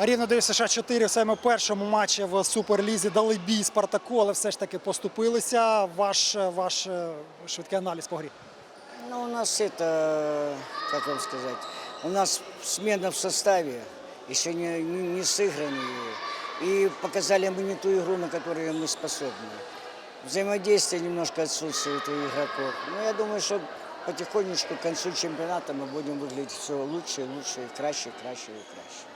Рівно 9 США 4 в своєму першому матчі в Суперлізі дали бій Спартаку, але все ж таки поступилися. Ваш, ваш е, швидкий аналіз по грі. Ну, у нас это, как вам сказать, у нас смена в составе, еще не, не, не сыграны. И показали мы не ту игру, на которую мы способны. Взаимодействие немножко отсутствует у игроков. Но я думаю, что потихонечку к концу чемпионата мы будем выглядеть все лучше и лучше, и краще, краще и краще.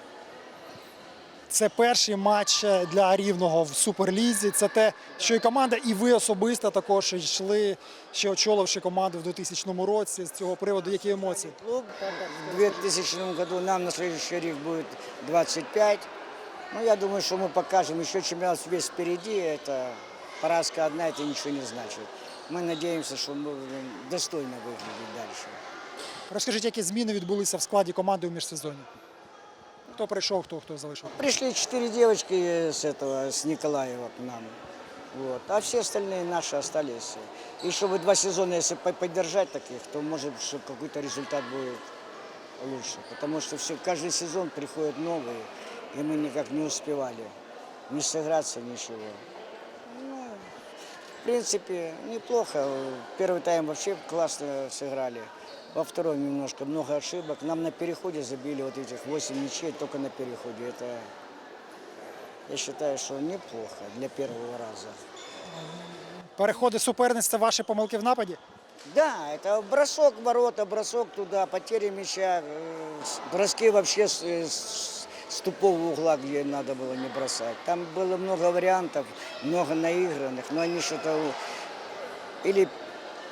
Це перший матч для рівного в Суперлізі. Це те, що і команда, і ви особисто також йшли, ще очоливши команду в 2000 році. З цього приводу які емоції? Клуб в 2000 году нам на следующий рік будет 25. Ну, я думаю, что мы покажем. Еще чемпионат весь впереди. Это поразка одна, это ничего не значит. Мы надеемся, что мы будем достойно выглядеть дальше. Розкажіть, які зміни відбулися в складі команди у міжсезоні? Хто прийшов, хто хто залишив? Пришли четыре девочки с этого, с Николаева к нам. Вот. А все остальные наши остались. И чтобы два сезона, если по- поддержать таких, то может, что какой-то результат будет лучше. Потому что все, каждый сезон приходят новые, и мы никак не успевали не сыграться, ничего. В принципе, неплохо. Первый тайм вообще классно сыграли. Во втором немножко много ошибок. Нам на переходе забили вот этих 8 мячей только на переходе. Это, я считаю, что неплохо для первого раза. Переходи суперниць це ваші помилки в нападі? Да, это бросок в ворота, бросок туда, потеря мяча, э, броски вообще с, э, с- с тупого угла, где надо было не бросать. Там было много вариантов, много наигранных, но они что-то у- или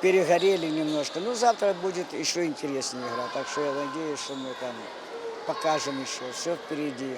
перегорели немножко. Ну, завтра будет еще интереснее игра, так что я надеюсь, что мы там покажем еще, все впереди.